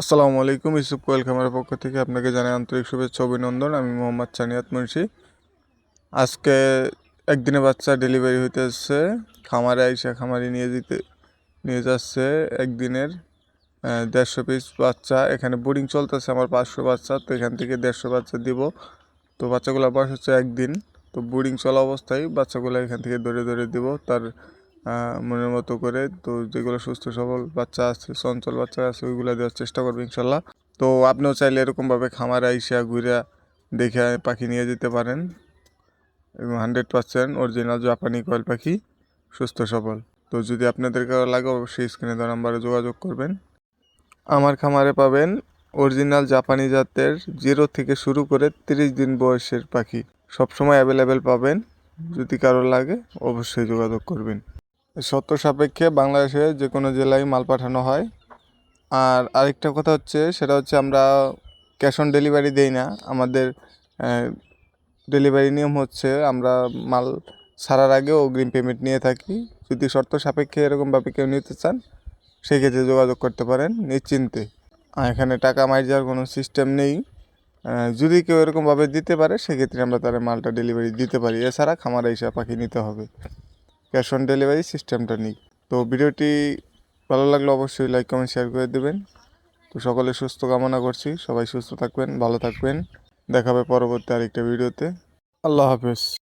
আসসালামু আলাইকুম ইসুফ কোয়েল খামারের পক্ষ থেকে আপনাকে জানাই আন্তরিক শুভেচ্ছা অভিনন্দন। আমি মোহাম্মদ সানিয়াত মুন্সি। আজকে একদিনে বাচ্চা ডেলিভারি হইতে আসছে খামারে আইসা খামারি নিয়ে যেতে, নিয়ে যাচ্ছে একদিনের দেড়শো পিস বাচ্চা। এখানে বোর্ডিং চলতেছে, আমার পাঁচশো বাচ্চা, তো এখান থেকে দেড়শো বাচ্চা দিব। তো বাচ্চাগুলোর বয়স হচ্ছে একদিন। তো বোর্ডিং চলা অবস্থায় বাচ্চাগুলো এখান থেকে ধরে ধরে দিব। তার মনের মতো করে। তো যেগুলো সুস্থ, সবল বাচ্চা আছে, চঞ্চল বাচ্চা আছে, ওইগুলো দেওয়ার চেষ্টা করব ইনশাল্লাহ তো আপনিও চাইলে এরকমভাবে খামার আইসা ঘুরে দেখে পাখি নিয়ে যেতে পারেন। এবং হান্ড্রেড পার্সেন্ট অরিজিনাল জাপানি কয়েল পাখি, সুস্থ, সবল। তো যদি আপনাদের কারও লাগে, অবশ্যই স্ক্রিনে দেওয়া নাম্বারে যোগাযোগ করবেন। আমার খামারে পাবেন অরিজিনাল জাপানি জাতের জিরো থেকে শুরু করে তিরিশ দিন বয়সের পাখি। সবসময় অ্যাভেলেবেল পাবেন। যদি কারও লাগে, অবশ্যই যোগাযোগ করবেন। শর্ত সাপেক্ষে বাংলাদেশে যে কোনো জেলায় মাল পাঠানো হয়। আর আরেকটা কথা হচ্ছে, সেটা হচ্ছে আমরা ক্যাশ অন ডেলিভারি দেই না। আমাদের ডেলিভারি নিয়ম হচ্ছে আমরা মাল ছাড়ার আগেও অগ্রিম পেমেন্ট নিয়ে থাকি। যদি শর্ত সাপেক্ষে এরকমভাবে কেউ নিতে চান, সেক্ষেত্রে যোগাযোগ করতে পারেন নিশ্চিন্তে। এখানে টাকা মাই যাওয়ার কোনো সিস্টেম নেই। যদি কেউ এরকমভাবে দিতে পারে, সেক্ষেত্রে আমরা তার মালটা ডেলিভারি দিতে পারি। এছাড়া খামারে এসে পাখি নিতে হবে। ক্যাশ অন ডেলিভারি সিস্টেমটা নিই তো ভিডিওটি ভালো লাগলে অবশ্যই লাইক, কমেন্ট, শেয়ার করে দেবেন। তো সকলে সুস্থ কামনা করছি। সবাই সুস্থ থাকবেন, ভালো থাকবেন। দেখাবে পরবর্তী আরেকটা ভিডিওতে। আল্লাহ হাফেজ।